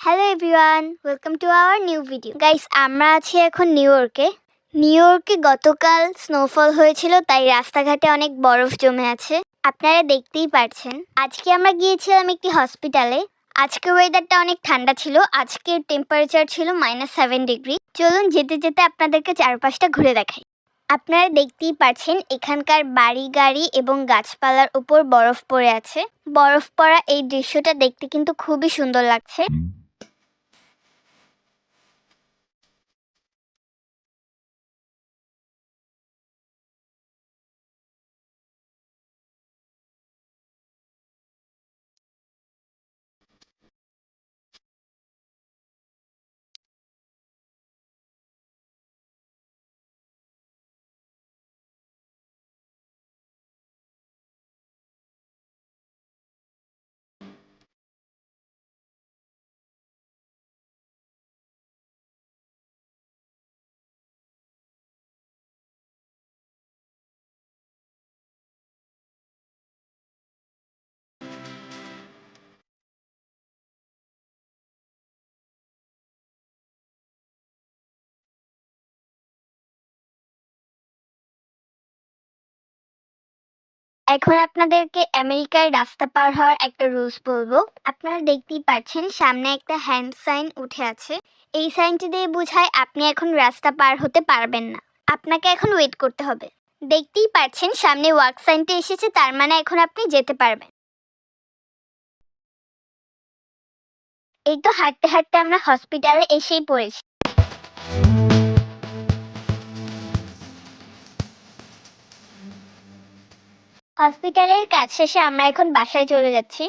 Hello everyone welcome to our new video guys আমরা আছি এখন নিউ ইয়র্কে নিউ ইয়র্কে গতকাল স্নোফল হয়েছিল, তাই রাস্তাঘাটে অনেক বরফ জমে আছে। আপনারা দেখতেই পারছেন, আজকে আমরা গিয়েছিলাম একটি হসপিটালে আজকে ওয়েদারটা অনেক ঠান্ডা ছিল, আজকের টেম্পারেচার ছিল মাইনাস সেভেন ডিগ্রি চলুন যেতে যেতে আপনাদেরকে চারপাশটা ঘুরে দেখাই। আপনারা দেখতেই পাচ্ছেন এখানকার বাড়ি গাড়ি এবং গাছপালার উপর বরফ পড়ে আছে। বরফ পড়া এই দৃশ্যটা দেখতে কিন্তু খুবই সুন্দর লাগছে। এখন আপনাদেরকে আমেরিকার রাস্তা পার হওয়ার একটা রুলস বলব। আপনারা দেখতেই পাচ্ছেন, সামনে একটা হ্যান্ড সাইন উঠে আছে। এই সাইনটি দিয়ে বোঝায় আপনি এখন রাস্তা পার হতে পারবেন না। আপনাকে এখন ওয়েট করতে হবে। দেখতেই পাচ্ছেন, সামনে ওয়ার্ক সাইনটি এসেছে, তার মানে এখন আপনি যেতে পারবেন। এই তো হাঁটতে হাঁটতে আমরা হসপিটালে এসেই পড়েছি। হসপিটালের কাজ শেষে আমরা এখন বাসায় চলে যাচ্ছি।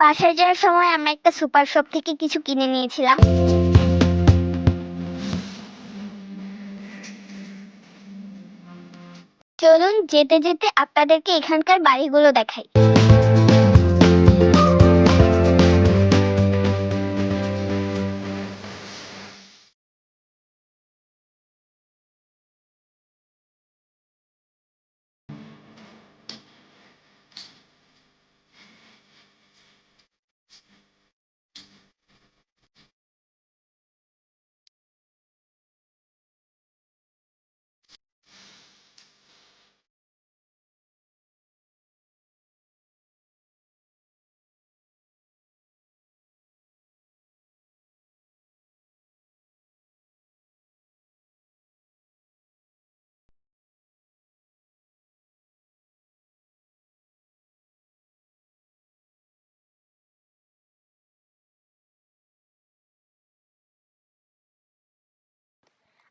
বাসায় যাওয়ার সময় আমরা একটা সুপার শপ থেকে কিছু কিনে নিয়েছিলাম। চলুন যেতে যেতে আপনাদেরকে এখানকার বাড়িগুলো দেখাই।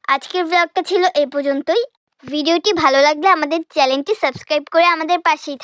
আজকের ব্লগটা ছিল এ পর্যন্তই। ভিডিওটি ভালো লাগলে আমাদের চ্যানেলটি সাবস্ক্রাইব করে আমাদের পাশেই